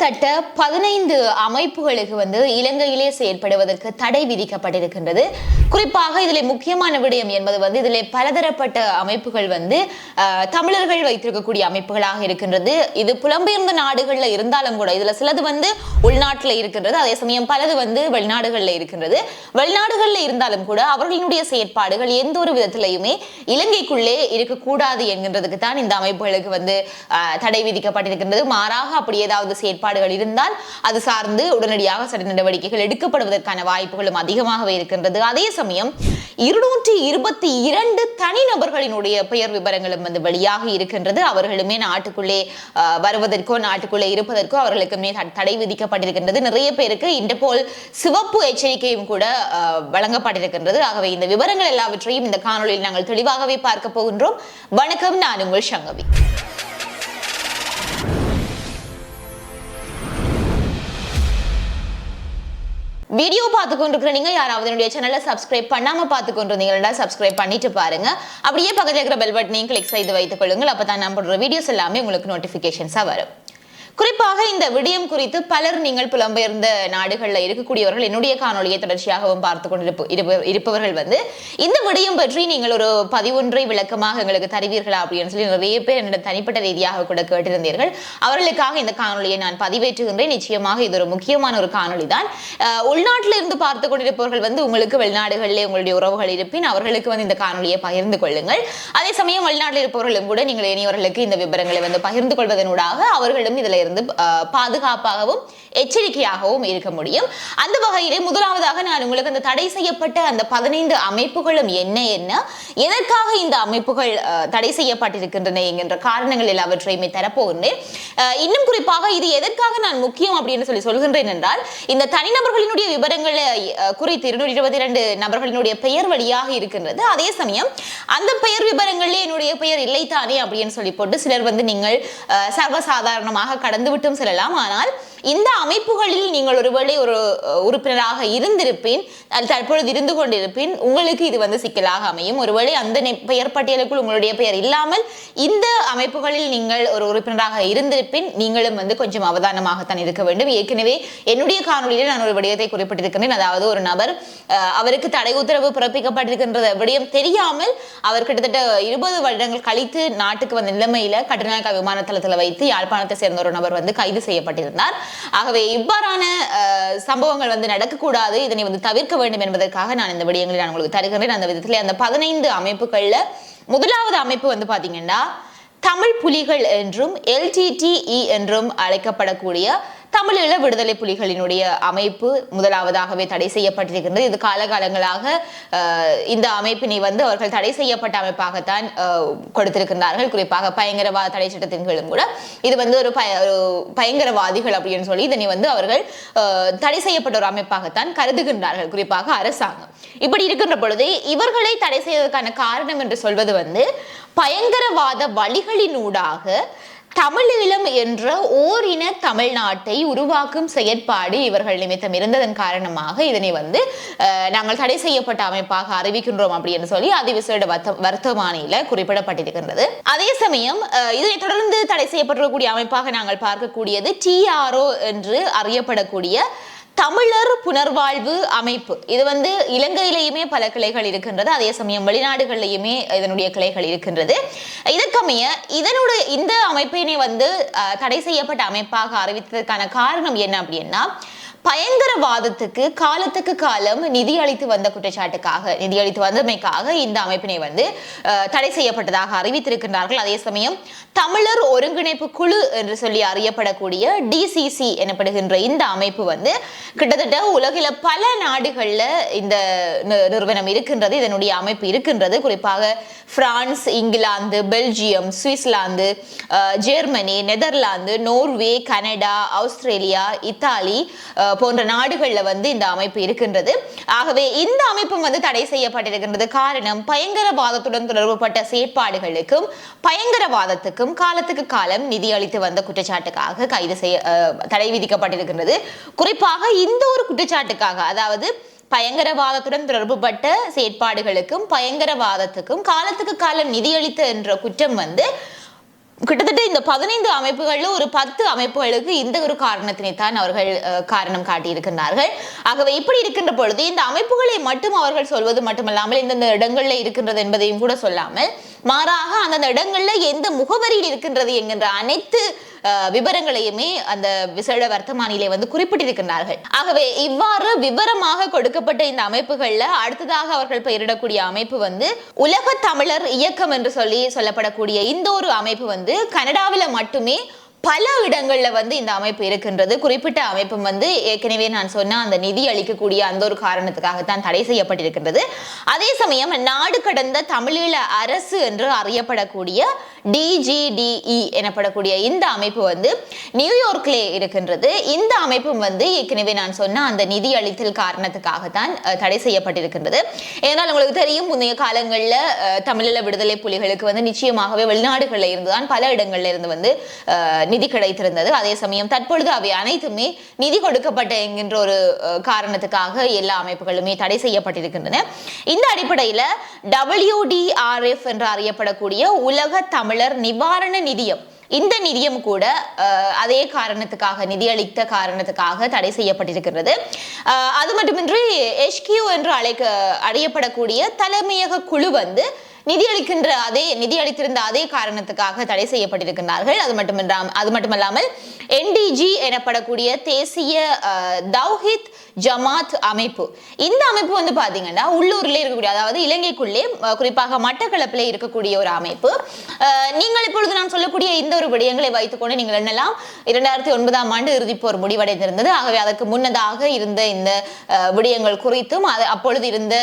கிட்டத்தட்ட பதினைந்து அமைப்புகளுக்கு வந்து இலங்கையிலே செயற்படுவதற்கு தடை விதிக்கப்பட்டிருக்கின்றது. குறிப்பாக இதில் முக்கியமான விடயம் என்பது வந்து இதில் பலதரப்பட்ட அமைப்புகள் வந்து தமிழர்கள் வைத்திருக்கக்கூடிய அமைப்புகளாக இருக்கின்றது. இது புலம்பெயர்ந்த நாடுகளில் இருந்தாலும் கூட இதுல சிலது வந்து உள்நாட்டில் இருக்கின்றது. அதே சமயம் பலது வந்து வெளிநாடுகளில் இருக்கின்றது. வெளிநாடுகளில் இருந்தாலும் கூட அவர்களினுடைய செயற்பாடுகள் எந்த ஒரு விதத்திலையுமே இலங்கைக்குள்ளே இருக்கக்கூடாது என்கின்றதுக்கு தான் இந்த அமைப்புகளுக்கு வந்து தடை விதிக்கப்பட்டிருக்கின்றது. மாறாக அப்படி ஏதாவது செயற்பாடுகள் இருந்தால் அது சார்ந்து உடனடியாக சட்ட நடவடிக்கைகள் எடுக்கப்படுவதற்கான வாய்ப்புகளும் அதிகமாகவே இருக்கின்றது. அதே சமயம் இருநூற்றி இருபத்தி இரண்டு தனிநபர்களினுடைய பெயர் விவரங்களும் வந்து வெளியாக இருக்கின்றது. அவர்களுமே நாட்டுக்குள்ளே வருவதற்கோ நாட்டுக்குள்ளே இருப்பதற்கோ அவர்களுக்குமே த- தடை விதிக்கப்பட்டிருக்கின்றது. நிறைய பேருக்கு இன்டர்போல் சிவப்பு எச்சரிக்கையும் கூட வழங்கப்பட்டிருக்கின்றது. ஆகவே இந்த விவரங்கள் எல்லாவற்றையும் இந்த காணொலியில் நாங்கள் தெளிவாகவே பார்க்க போகின்றோம். வணக்கம் நான் உங்கள் சங்கவி. வீடியோ பார்த்து கொண்டிருக்கிற நீங்க யாராவது என்னுடைய சேனலை சப்ஸ்கிரைப் பண்ணாம பார்த்து கொண்டிருந்தீங்கன்னா சப்ஸ்கிரைப் பண்ணிட்டு பாருங்க. அப்படியே பக்கத்தில் இருக்கிற பெல் பட்டனையும் கிளிக் செய்து வைத்துக் கொள்ளுங்கள். அப்பதான் நான் போடுற வீடியோஸ் எல்லாமே உங்களுக்கு நோட்டிபிகேஷன்ஸா வரும். குறிப்பாக இந்த விடயம் குறித்து பலர் நீங்கள் புலம்பெயர்ந்த நாடுகளில் இருக்கக்கூடியவர்கள் என்னுடைய காணொளியை தொடர்ச்சியாகவும் பார்த்து கொண்டிருப்ப இருப்பவர்கள் வந்து இந்த விடயம் பற்றி நீங்கள் ஒரு பதிவொன்றை விளக்கமாக எங்களுக்கு தருவீர்களா அப்படின்னு சொல்லி நிறைய பேர் என்னிடம் தனிப்பட்ட ரீதியாக கூட கேட்டிருந்தீர்கள். அவர்களுக்காக இந்த காணொலியை நான் பதிவேற்றுகின்றேன். நிச்சயமாக இது ஒரு முக்கியமான ஒரு காணொளி தான் உள்நாட்டில் இருந்து பார்த்து கொண்டிருப்பவர்கள் வந்து உங்களுக்கு வெளிநாடுகளிலே உங்களுடைய உறவுகள் இருப்பின் அவர்களுக்கு வந்து இந்த காணொலியை பகிர்ந்து கொள்ளுங்கள். அதே சமயம் வெளிநாட்டில் இருப்பவர்களும் கூட நீங்கள் இனியவர்களுக்கு இந்த விவரங்களை வந்து பகிர்ந்து கொள்வதனூடாக அவர்களும் இதுல இருந்து பாதுகாப்பாகவும் எச்சரிக்கையாகவும் இருக்க முடியும். அந்த வகையிலே முதலாவதாக நான் உங்களுக்கு அந்த தடை செய்யப்பட்ட அந்த பதினைந்து அமைப்புகளும் என்ன என்ன? எதற்காக இந்த அமைப்புகள் தடை செய்யப்பட்டிருக்கின்றன என்கின்ற காரணங்கள் எல்லாவற்றையுமே தரப்போகின்றேன். இன்னும் குறிப்பாக இது எதற்காக நான் முக்கியம் அப்படின்னு சொல்லி சொல்கின்றேன் என்றால் இந்த தனிநபர்களினுடைய விவரங்களை குறித்து இருநூற்றி இருபத்தி இரண்டு நபர்களினுடைய பெயர் வழியாக இருக்கின்றது. அதே சமயம் அந்த பெயர் விவரங்களில் என்னுடைய பெயர் இல்லைத்தானே அப்படின்னு சொல்லி போட்டு சிலர் வந்து நீங்கள் சர்வசாதாரணமாக கடந்து விட்டும் செல்லலாம். ஆனால் இந்த அமைப்புகளில் நீங்கள் ஒருவேளை ஒரு உறுப்பினராக இருந்திருப்பின் தற்பொழுது இருந்து கொண்டிருப்பின் உங்களுக்கு இது வந்து சிக்கலாக அமையும். ஒருவேளை அந்த பெயர் பட்டியலுக்குள் உங்களுடைய பெயர் இல்லாமல் இந்த அமைப்புகளில் நீங்கள் ஒரு உறுப்பினராக இருந்திருப்பின் நீங்களும் வந்து கொஞ்சம் அவதானமாகத்தான் இருக்க வேண்டும். ஏற்கனவே என்னுடைய காணொலியில் நான் ஒரு விடயத்தை குறிப்பிட்டிருக்கிறேன். அதாவது ஒரு நபர் அவருக்கு தடை உத்தரவு பிறப்பிக்கப்பட்டிருக்கின்றது விடயம் தெரியாமல் அவர் கிட்டத்தட்ட இருபது வருடங்கள் கழித்து நாட்டுக்கு வந்த நிலைமையில கட்டுநாயக்கா விமான தளத்தில் வைத்து யாழ்ப்பாணத்தை சேர்ந்த ஒரு நபர் வந்து கைது செய்யப்பட்டிருந்தார். ஆகவே இவ்வாறான அஹ், சம்பவங்கள் வந்து நடக்கக்கூடாது. இதனை வந்து தவிர்க்க வேண்டும் என்பதற்காக நான் இந்த விடயங்களை நான் உங்களுக்கு தருகிறேன். அந்த விதத்தில் அந்த பதினைந்து அமைப்புகள்ல முதலாவது அமைப்பு வந்து பாத்தீங்கன்னா தமிழ் புலிகள் என்றும் எல்டிடிஇ என்றும் அழைக்கப்படக்கூடிய தமிழீழ விடுதலை புலிகளினுடைய அமைப்பு முதலாவதாகவே தடை செய்யப்பட்டிருக்கின்றது. இது காலகாலங்களாக இந்த அமைப்பினை வந்து அவர்கள் தடை செய்யப்பட்ட அமைப்பாகத்தான் கொடுத்திருக்கின்றார்கள். குறிப்பாக பயங்கரவாத தடை சட்டத்தின் கீழும் கூட. இது வந்து ஒரு பய ஒரு பயங்கரவாதிகள் அப்படின்னு சொல்லி இதனை வந்து அவர்கள் அஹ், தடை செய்யப்பட்ட ஒரு அமைப்பாகத்தான் கருதுகின்றார்கள் குறிப்பாக அரசாங்கம். இப்படி இருக்கின்ற பொழுது இவர்களை தடை செய்வதற்கான காரணம் என்று சொல்வது வந்து பயங்கரவாத வழிகளினூடாக தமிழீழம் என்ற ஓரின தமிழ்நாட்டை உருவாக்கும் செயற்பாடு இவர்கள் நிமித்தம் இருந்ததன் காரணமாக இதனை வந்து நாங்கள் தடை செய்யப்பட்ட அமைப்பாக அறிவிக்கின்றோம் அப்படின்னு சொல்லி அதிவிசேட வர்த்த வர்த்தமானியில குறிப்பிடப்பட்டிருக்கின்றது. அதே சமயம் இதனை தொடர்ந்து தடை செய்யப்பட்டிருக்கக்கூடிய அமைப்பாக நாங்கள் பார்க்கக்கூடியது டிஆர்ஓ என்று அறியப்படக்கூடிய தமிழர் புனர்வாழ்வு அமைப்பு. இது வந்து இலங்கையிலேயுமே பல கிளைகள் இருக்கின்றது. அதே சமயம் வெளிநாடுகளிலேயுமே இதனுடைய கிளைகள் இருக்கின்றது. இதற்கமைய இதனுடைய இந்த அமைப்பினை வந்து அஹ், தடை செய்யப்பட்ட அமைப்பாக அறிவித்ததற்கான காரணம் என்ன அப்படின்னா பயங்கரவாதத்துக்கு காலத்துக்கு காலம் நிதி அளித்து வந்த குற்றச்சாட்டுக்காக நிதி அளித்து வந்தமைக்காக இந்த அமைப்பினை வந்து தடை செய்யப்பட்டதாக அறிவித்திருக்கின்றார்கள். அதே சமயம் தமிழர் ஒருங்கிணைப்பு குழு என்று சொல்லி அறியப்படக்கூடிய டிசிசி எனப்படுகின்ற இந்த அமைப்பு வந்து கிட்டத்தட்ட உலகில பல நாடுகளில் இந்த நிறுவனம் இருக்கின்றது இதனுடைய அமைப்பு இருக்கின்றது. குறிப்பாக France England Belgium Switzerland Germany Netherlands Norway Canada Australia Italy போன்ற நாடுகளில் வந்து இந்த அமைப்பு இருக்கின்றது. ஆகவே இந்த அமைப்பும் வந்து தடை செய்யப்பட்டிருக்கின்றது. காரணம் பயங்கரவாதத்துடன் தொடர்புபட்ட செயற்பாடுகளுக்கும் பயங்கரவாதத்துக்கும் காலத்துக்கு காலம் நிதி அளித்து வந்த குற்றச்சாட்டுக்காக கைது செய்ய தடை விதிக்கப்பட்டிருக்கின்றது. குறிப்பாக இந்த ஒரு குற்றச்சாட்டுக்காக அதாவது பயங்கரவாதத்துடன் தொடர்புபட்ட செயற்பாடுகளுக்கும் பயங்கரவாதத்துக்கும் காலத்துக்கு காலம் நிதியளித்த என்ற குற்றம் வந்து கிட்டத்தட்ட இந்த பதினைந்து அமைப்புகளில் ஒரு பத்து அமைப்புகளுக்கு இந்த ஒரு காரணத்தினை தான் அவர்கள் காரணம் காட்டியிருக்கின்றார்கள். ஆகவே இப்படி இருக்கின்ற பொழுது இந்த அமைப்புகளை மட்டும் அவர்கள் சொல்வது மட்டுமல்லாமல் இந்தந்த இடங்களில் இருக்கின்றது என்பதையும் கூட சொல்லாமல் மாறாக அந்தந்த இடங்களில் எந்த முகவரியில் இருக்கின்றது என்கின்ற அனைத்து விவரங்களையுமே அந்த விசேட வர்த்தமானிலே வந்து குறிப்பிட்டிருக்கின்றார்கள். ஆகவே இவ்வாறு விவரமாக கொடுக்கப்பட்ட இந்த அமைப்புகள்ல அடுத்ததாக அவர்கள் பெயரிடக்கூடிய அமைப்பு வந்து உலக தமிழர் இயக்கம் என்று சொல்லி சொல்லப்படக்கூடிய இந்த ஒரு அமைப்பு வந்து கனடாவில் மட்டுமே பல இடங்களில் வந்து இந்த அமைப்பு இருக்கின்றது. குறிப்பிட்ட அமைப்பு வந்து ஏற்கனவே நான் சொன்ன அந்த நிதி அளிக்கக்கூடிய அந்த ஒரு காரணத்துக்காகத்தான் தடை செய்யப்பட்டிருக்கின்றது. அதே சமயம் நாடு கடந்த தமிழீழ அரசு என்று அறியப்படக்கூடிய டிஜிடிஇ எனப்படக்கூடிய இந்த அமைப்பு வந்து நியூயார்க்லே இருக்கின்றது. இந்த அமைப்பும் வந்து ஏற்கனவே நான் சொன்ன அந்த நிதி அளித்தல் காரணத்துக்காகத்தான் தான் தடை செய்யப்பட்டிருக்கின்றது. ஏனால் உங்களுக்கு தெரியும் முந்தைய காலங்களில் தமிழீழ விடுதலை புலிகளுக்கு வந்து நிச்சயமாகவே வெளிநாடுகளில் இருந்துதான் பல இடங்கள்ல இருந்து வந்து நிதி கிடைத்திருந்தது. அதே சமயம் தற்பொழுது அவை அனைத்துமே நிதி கொடுக்கப்பட்ட என்கின்ற ஒரு காரணத்துக்காக எல்லா அமைப்புகளுமே தடை செய்யப்பட்டிருக்கின்றன. இந்த அடிப்படையில் டபிள்யூடிஆர்எஃப் என்று அறியப்படக்கூடிய உலக தமிழ் தமிழர் நிவாரண நிதியம். இந்த நிதியம் கூட அதே காரணத்துக்காக நிதியளித்த காரணத்துக்காக தடை செய்யப்பட்டிருக்கிறது. அது மட்டுமின்றி எஸ்கியூ என்று அழைக்க அறியப்படக்கூடிய தலைமையக குழு வந்து நிதியளிக்கின்ற அதே நிதியளித்திருந்த அதே காரணத்துக்காக தடை செய்யப்பட்டிருக்கிறார்கள் அது மட்டுமின்றாம் அது மட்டுமல்லாமல் என்டிஜி எனப்படக்கூடிய தேசிய தௌஹித் ஜமாத் அமைப்பு. இந்த அமைப்பு வந்து பாத்தீங்கன்னா உள்ளூர்ல இருக்கக்கூடிய அதாவது இலங்கைக்குள்ளே குறிப்பாக மட்டக்களப்பிலே இருக்கக்கூடிய ஒரு அமைப்பு. நீங்கள் இப்பொழுது நான் சொல்லக்கூடிய இந்த ஒரு விடயங்களை வைத்துக்கொண்டு நீங்கள் எண்ணலாம் இரண்டாயிரத்தி ஒன்பதாம் ஆண்டு இறுதிப்போர் முடிவடைந்திருந்தது ஆகவே அதற்கு முன்னதாக இருந்த இந்த விடயங்கள் குறித்தும் அது அப்பொழுது இருந்த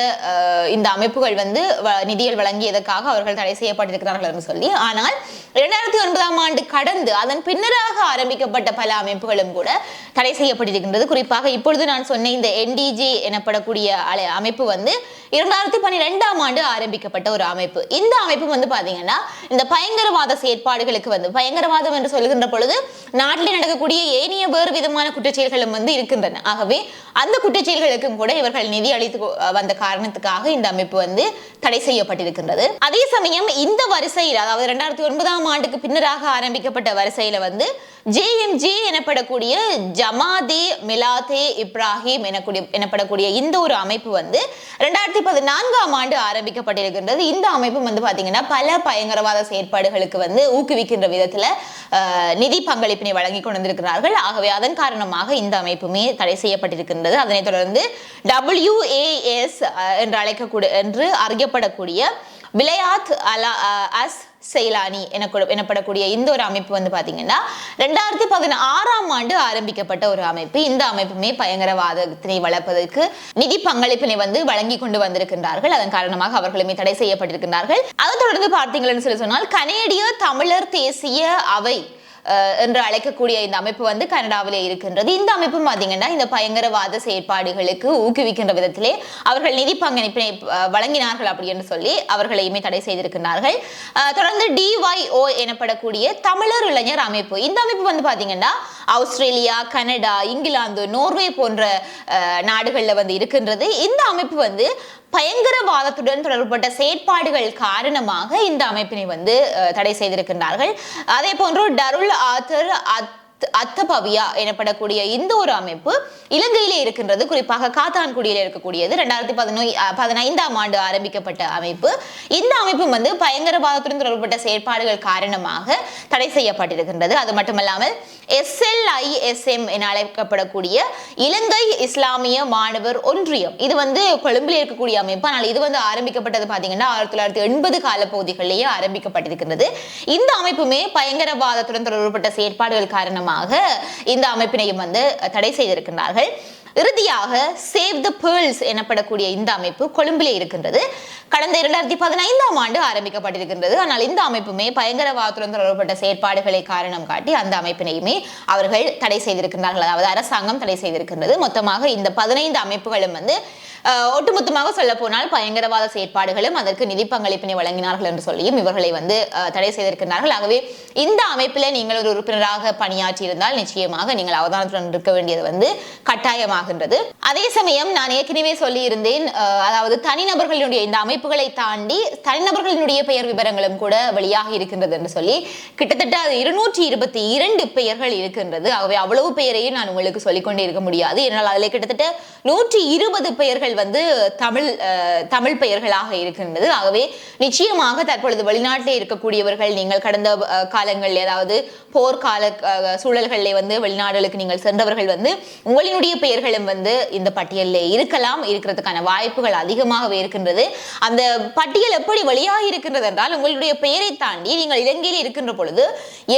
இந்த அமைப்புகள் வந்து வ- வழங்கிய வழங்கியதற்காக அவர்கள் தடை செய்யப்பட்டிருக்கிறார்கள் என்று சொல்லி ஆனால் இரண்டாயிரத்தி ஒன்பதாம் ஆண்டு கடந்து அதன் பின்னராக ஆரம்பிக்கப்பட்ட பல அமைப்புகளும் கூட தடை செய்யப்பட்டிருக்கின்றது. குறிப்பாக இப்பொழுது நான் சொன்ன இந்த என்டிஜி எனப்படக்கூடிய அலை- அமைப்பு வந்து இரண்டாயிரத்தி பன்னிரெண்டாம் ஆண்டு ஆரம்பிக்கப்பட்ட ஒரு அமைப்பு. இந்த அமைப்பு வந்து பாத்தீங்கன்னா இந்த பயங்கரவாத செயற்பாடுகளுக்கு வந்து பயங்கரவாதம் என்று சொல்லுகின்ற பொழுது நாட்டில் நடக்கக்கூடிய ஏனைய வேறு விதமான குற்றச்செயல்களும் வந்து இருக்கின்றன. ஆகவே அந்த குற்றச்செயல்களுக்கும் கூட இவர்கள் நிதி அளித்து வந்த காரணத்துக்காக இந்த அமைப்பு வந்து தடை செய்யப்பட்டிருக்கின்றது. அதே சமயம் இந்த வரிசையில் அதாவது இரண்டாயிரத்தி ஒன்பதாம் ஆண்டுக்கு பின்னராக ஆரம்பிக்கப்பட்ட வரிசையில வந்து ஜேஎம்ஜே எனப்படக்கூடிய ஜமாதே மிலாதே இப்ராஹிம் எனக்கூடிய எனப்படக்கூடிய இந்த ஒரு அமைப்பு வந்து ரெண்டாயிரத்தி பதினான்காம் ஆண்டு ஆரம்பிக்கப்பட்டிருக்கின்றது. இந்த அமைப்பு வந்து பார்த்தீங்கன்னா பல பயங்கரவாத செயற்பாடுகளுக்கு வந்து ஊக்குவிக்கின்ற விதத்தில் நிதி பங்களிப்பினை வழங்கி கொண்டிருக்கிறார்கள். ஆகவே அதன் காரணமாக இந்த அமைப்புமே தடை செய்யப்பட்டிருக்கின்றது. அதனைத் தொடர்ந்து டபிள்யூஏஎஸ் என்று அழைக்கக்கூடிய என்று அறியப்படக்கூடிய விளையாத் அலா அஸ் செயலாணி எனக்கூட- எனப்படக்கூடிய இந்த ஒரு அமைப்பு வந்து பாத்தீங்கன்னா ரெண்டாயிரத்தி பதினாறாம் ஆண்டு ஆரம்பிக்கப்பட்ட ஒரு அமைப்பு. இந்த அமைப்புமே பயங்கரவாதத்தினை வளர்ப்பதற்கு நிதி பங்களிப்பினை வந்து வழங்கி கொண்டு வந்திருக்கின்றார்கள். அதன் காரணமாக அவர்களுமே தடை செய்யப்பட்டிருக்கின்றார்கள். அதை தொடர்ந்து பார்த்தீங்கன்னு சொல்லி சொன்னால் கனேடிய தமிழர் தேசிய அவை என்று அழைக்கக்கூடிய இந்த அமைப்பு வந்து கனடாவிலே இருக்கின்றது. இந்த அமைப்பு பார்த்தீங்கன்னா இந்த பயங்கரவாத செயற்பாடுகளுக்கு ஊக்குவிக்கின்ற விதத்திலே அவர்கள் நிதி பங்களிப்பினை வழங்கினார்கள் அப்படி என்று சொல்லி அவர்களையுமே தடை செய்திருக்கிறார்கள் தொடர்ந்து டிஒய்ஓ எனப்படக்கூடிய தமிழர் இளைஞர் அமைப்பு. இந்த அமைப்பு வந்து பார்த்தீங்கன்னா ஆஸ்திரேலியா கனடா இங்கிலாந்து நோர்வே போன்ற நாடுகளில் வந்து இருக்கின்றது. இந்த அமைப்பு வந்து பயங்கரவாதத்துடன் தொடர்புபட்ட செயற்பாடுகள் காரணமாக இந்த அமைப்பினை வந்து தடை செய்திருக்கின்றார்கள். அதே போன்று டருல் ஆத்தர் அத் அத்தபவியா எனப்படக்கூடிய இந்த ஒரு அமைப்பு இலங்கையிலே இருக்கின்றது. குறிப்பாக காத்தான்குடியில் இருக்கக்கூடியது. ரெண்டாயிரத்தி பதினோ பதினைந்தாம் ஆண்டு ஆரம்பிக்கப்பட்ட அமைப்பு. இந்த அமைப்பு வந்து பயங்கரவாதத்துடன் தொடர்பட்ட செயற்பாடுகள் காரணமாக தடை செய்யப்பட்டிருக்கின்றது. அது மட்டுமல்லாமல் எஸ்எல்ஐஎஸ்எம் என அழைக்கப்படக்கூடிய இலங்கை இஸ்லாமிய மாணவர் ஒன்றியம். இது வந்து கொழும்பில் இருக்கக்கூடிய அமைப்பு. ஆனால் இது வந்து ஆரம்பிக்கப்பட்டது பாத்தீங்கன்னா ஆயிரத்தி தொள்ளாயிரத்தி எண்பது காலப்பகுதிகளிலேயே ஆரம்பிக்கப்பட்டிருக்கின்றது. இந்த அமைப்புமே பயங்கரவாதத்துடன் தொடர்புபட்ட செயற்பாடுகள் காரணமாக இந்த அமைப்பினையும் வந்து தடை செய்திருக்கின்றார்கள். இறுதியாக சேவ் த பேர்ல்ஸ் எனப்படக்கூடிய இந்த அமைப்பு கொழும்பிலே இருக்கின்றது. கடந்த இரண்டாயிரத்தி பதினைந்தாம் ஆண்டு ஆரம்பிக்கப்பட்டிருக்கின்றது. ஆனால் இந்த அமைப்புமே பயங்கரவாதத்துடன் தொடர்பட்ட செயற்பாடுகளை காரணம் காட்டி அந்த அமைப்பினையுமே அவர்கள் தடை செய்திருக்கின்றார்கள். அதாவது அரசாங்கம் தடை செய்திருக்கின்றது. மொத்தமாக இந்த பதினைந்து அமைப்புகளும் வந்து ஒட்டுமொத்தமாக சொல்ல போனால் பயங்கரவாத செயற்பாடுகளும் அதற்கு நிதி பங்களிப்பினை வழங்கினார்கள் என்று சொல்லியும் இவர்களை வந்து தடை செய்திருக்கின்றார்கள். ஆகவே இந்த அமைப்பில் நீங்கள் ஒரு உறுப்பினராக பணியாற்றி இருந்தால் நிச்சயமாக நீங்கள் அவதானத்துடன் இருக்க வேண்டியது வந்து கட்டாயமாகின்றது. அதே சமயம் நான் ஏற்கனவே சொல்லி இருந்தேன் அதாவது தனிநபர்களுடைய இந்த அமைப்பு வாய்ப்புகளை தாண்டி தனிநபர்களினுடைய பெயர் விவரங்களும் கூட வெளியாக இருக்கின்றது என்று சொல்லி கிட்டத்தட்ட அது இருநூற்றி இருபத்தி இரண்டு பெயர்கள் இருக்கின்றது. ஆகவே அவ்வளவு பெயரையும் நான் உங்களுக்கு சொல்லிக்கொண்டே இருக்க முடியாது. என்னால் அதில் கிட்டத்தட்ட நூற்றி இருபது பெயர்கள் வந்து தமிழ் தமிழ் பெயர்களாக இருக்கின்றது. ஆகவே நிச்சயமாக தற்பொழுது வெளிநாட்டிலே இருக்கக்கூடியவர்கள் நீங்கள் கடந்த காலங்களில் அதாவது போர்க்கால சூழல்களில் சூழல்களிலே வந்து வெளிநாடுகளுக்கு நீங்கள் சென்றவர்கள் வந்து உங்களினுடைய பெயர்களும் வந்து இந்த பட்டியலில் இருக்கலாம். இருக்கிறதுக்கான வாய்ப்புகள் அதிகமாகவே இருக்கின்றது. அந்த பட்டியல் எப்படி வழியாக இருக்கின்றது என்றால் உங்களுடைய பெயரை தாண்டி நீங்கள் இலங்கையில் இருக்கின்ற பொழுது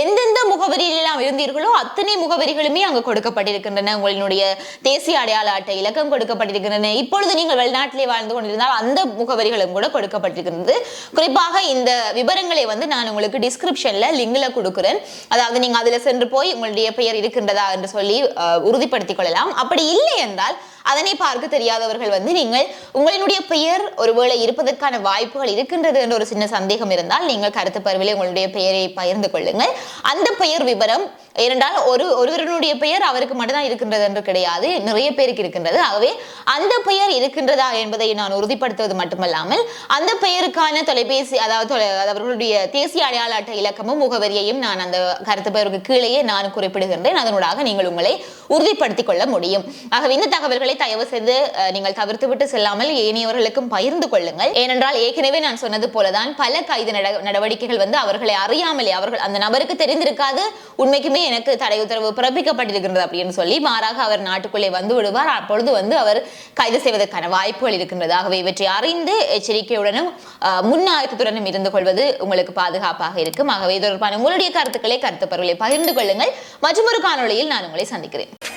எந்தெந்த முகவரியில் எல்லாம் இருந்தீர்களோ அத்தனை முகவரிகளுமே அங்கு கொடுக்கப்பட்டிருக்கின்றன. உங்களினுடைய தேசிய அடையாள அட்டை இலக்கம் கொடுக்கப்பட்டிருக்கின்றன. இப்பொழுது நீங்கள் வெளிநாட்டிலே வாழ்ந்து கொண்டிருந்தால் அந்த முகவரிகளும் கூட கொடுக்கப்பட்டிருக்கின்றது. குறிப்பாக இந்த விவரங்களை வந்து நான் உங்களுக்கு டிஸ்கிரிப்ஷன்ல லிங்க்ல கொடுக்குறேன். அதாவது நீங்க அதுல சென்று போய் உங்களுடைய பெயர் இருக்கின்றதா என்று சொல்லி உறுதிப்படுத்திக் கொள்ளலாம். அப்படி இல்லை என்றால் அதனை பார்க்க தெரியாதவர்கள் வந்து நீங்கள் உங்களினுடைய பெயர் ஒருவேளை இருப்பதற்கான வாய்ப்புகள் இருக்கின்றது என்ற ஒரு சின்ன சந்தேகம் இருந்தால் நீங்கள் கருத்து பருவிலே உங்களுடைய பெயரை பகிர்ந்து கொள்ளுங்கள். அந்த பெயர் விவரம் ஏனென்றால் ஒரு ஒருவருடைய பெயர் அவருக்கு மட்டும்தான் இருக்கின்றது என்று கிடையாது நிறைய பேருக்கு இருக்கின்றது. ஆகவே அந்த பெயர் இருக்கின்றதா என்பதை நான் உறுதிப்படுத்துவது மட்டுமல்லாமல் அந்த பெயருக்கான தொலைபேசி அதாவது அவர்களுடைய தேசிய அடையாள அட்டை இலக்கமும் முகவரியையும் நான் அந்த கருத்து பெயருக்கு கீழேயே நான் குறிப்பிடுகின்றேன். அதனூடாக நீங்கள் உங்களை உறுதிப்படுத்திக் கொள்ள முடியும். ஆகவே இந்த தகவல்கள் தயவு செய்து நீங்கள் தவிர்த்து விட்டு செல்லாமல் ஏனையவர்களுக்கும் பகிர்ந்து கொள்ளுங்கள். ஏனென்றால் ஏற்கனவே நான் சொன்னது போலதான் பல கைது நடவடிக்கைகள் வந்து அவர்களை அறியாமலே அவர்கள் அந்த நபருக்கு தெரிந்திருக்காது உண்மைக்குமே எனக்கு தடை உத்தரவு பிறப்பிக்கப்பட்டிருக்கின்றது அப்படின்னு சொல்லி மாறாக அவர் நாட்டுக்குள்ளே வந்து விடுவார். அப்பொழுது வந்து அவர் கைது செய்வதற்கான வாய்ப்புகள் இருக்கின்றது. ஆகவே இவற்றை அறிந்து எச்சரிக்கையுடனும் முன்னாயத்துடனும் இருந்து கொள்வது உங்களுக்கு பாதுகாப்பாக இருக்கும். ஆகவே இது தொடர்பான உங்களுடைய கருத்துக்களை கருத்து பகிர்ந்து கொள்ளுங்கள். மற்றும் ஒரு காணொலியில் நான் உங்களை சந்திக்கிறேன்.